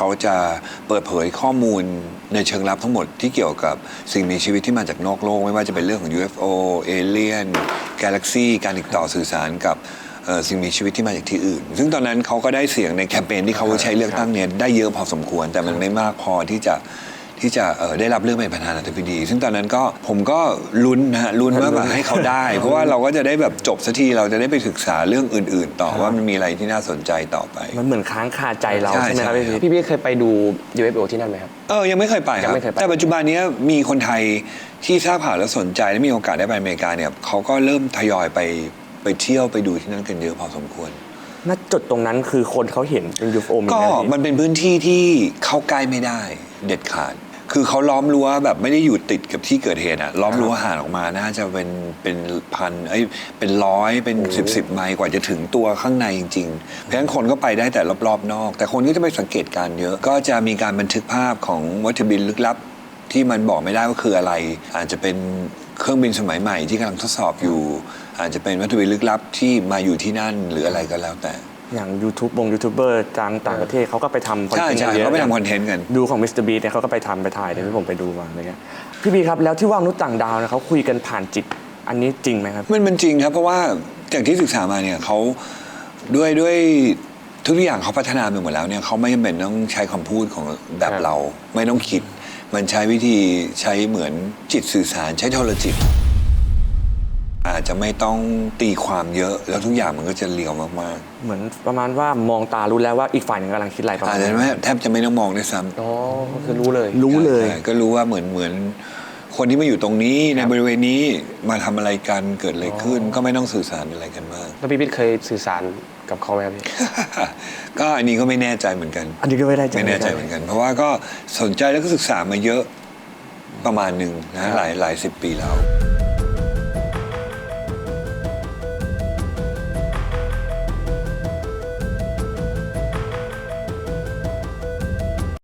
เขาจะเปิดเผยข้อมูลในเชิงลับทั้งหมดที่เกี่ยวกับสิ่งมีชีวิตที่มาจากนอกโลก ไม่ว่าจะเป็นเรื่องของ UFO เอเลี่ยนกาแล็กซีการติดต่อสื่อสารกับสิ่งมีชีวิตที่มาจากที่อื่น ซึ่งตอนนั้นเขาก็ได้เสียงในแคมเปญที่เขาใช้เลือกตั้งเนี่ยได้เยอะพอสมควร แต่มันไม่มากพอที่จะ ที่จะเอ่อได้รับเลือกเป็นประธานาธิบดี ซึ่งตอนนั้นก็ผมก็ลุ้นนะฮะลุ้นว่าแบบให้เขาได้ เพราะว่าเราก็จะได้แบบจบสักทีเราจะได้ไปศึกษาเรื่องอื่น ๆ ต่อว่ามันมีอะไรที่น่าสนใจต่อไป มันเหมือนค้างคาใจเราใช่ใช่ไหมครับใช่พี่ครับพีทพี่พี่เคยไปดู UFO ที่นั่นไหมครับเออยังไม่เคยไปคยัรับงไม่เคยไปแต่ปัจจุบันเนี้ยมีคนไทยที่ทราบข่าวแล้วสนใจและมีโอกาสได้ไปอเมริกาเนี่ยเขาก็เริ่มทยอยไปไปเที่ยวไปดูที่นั่นกันเยอะพอสมควรณจุดตรงนั้นคือคนเขาเห็นเป็น UFO เหมือนก็กันพี่มันเป็นพื้นที่ที่เข้าใกล้ไม่ได้เด็ดขาด คือเขาล้อมรั้วแบบไม่ได้อยู่ติดกับที่เกิดเหตุอะล้อมรั้วห่างออกมาน่าจะเป็นเป็นพันเอ้ยเป็นร้อยเป็นสิบสิบไมล์กว่าจะถึงตัวข้างในจริงๆ เพราะฉะนั้นคนก็ไปได้แต่รอบๆนอก แต่คนก็จะไปสังเกตการณ์เยอะ ก็จะมีการบันทึกภาพของวัตถุบินลึกลับ ที่มันบอกไม่ได้ว่าคืออะไร อาจจะเป็นเครื่องบินสมัยใหม่ที่กำลังทดสอบอยู่ อาจจะเป็นวัตถุบินลึกลับที่มาอยู่ที่นั่นหรืออะไรก็แล้วแต่ อย่าง YouTube วงยูทูบเบอร์ต่างต่างประเทศเขาก็ไปทำคอนใช่เทนต์ใช่กันเยอะเขาไปทำคอนเทนต์กันดูของมิสเตอร์บีเนี่ยเขาก็ไปทำไปถ่ายเดี๋ยวที่ผมไปดูมาอะไรเงี้ยพี่บีครับแล้วที่ว่ามนุษย์ต่างดาวเนี่ยเขาคุยกันผ่านจิตอันนี้จริงไหมครับ มันมันจริงครับ เพราะว่าจากที่ศึกษามาเนี่ยเขาด้วยด้วยทุกอย่างเขาพัฒนาไปหมดแล้วเนี่ยเขาไม่จำเป็นต้องใช้คำพูดของแบบครับ เรา ไม่ต้องคิด มันใช้วิธีใช้เหมือนจิตสื่อสารใช้โทรจิต อาจจะไม่ต้องตีความเยอะ แล้วทุกอย่างมันก็จะเรียวมากเหมือนประมาณว่ามองตารู้แล้วว่าอีกฝ่ายหนึ่งกำลังคิดอะไรประๆ มาอาณจจะนั้นไม่แทบจะไม่ต้องมองด้วยซ้ำ อ๋อก็คือรู้เลย รู้เลย ใช่ก็รู้ว่าเหมือนเหมือน คนที่มาอยู่ตรงนี้ในบริเวณนี้มาทำอะไรกันเกิดอะไรขึ้น ก็ไม่ต้องสื่อสารอะไรกันมาก แล้วพี่พี่เคยสื่อสารกับเขาไหมครับพี่ ก็อันนี้ก็ไม่แน่ใจเหมือนกัน อันนี้ก็ไม่ได้ไม่แน่ใจเหมือนกัน เพราะว่าก็สนใจแล้วก็ศึกษามาเยอะประมาณหนึ่งนะหลายหลายสิบปีแล้ว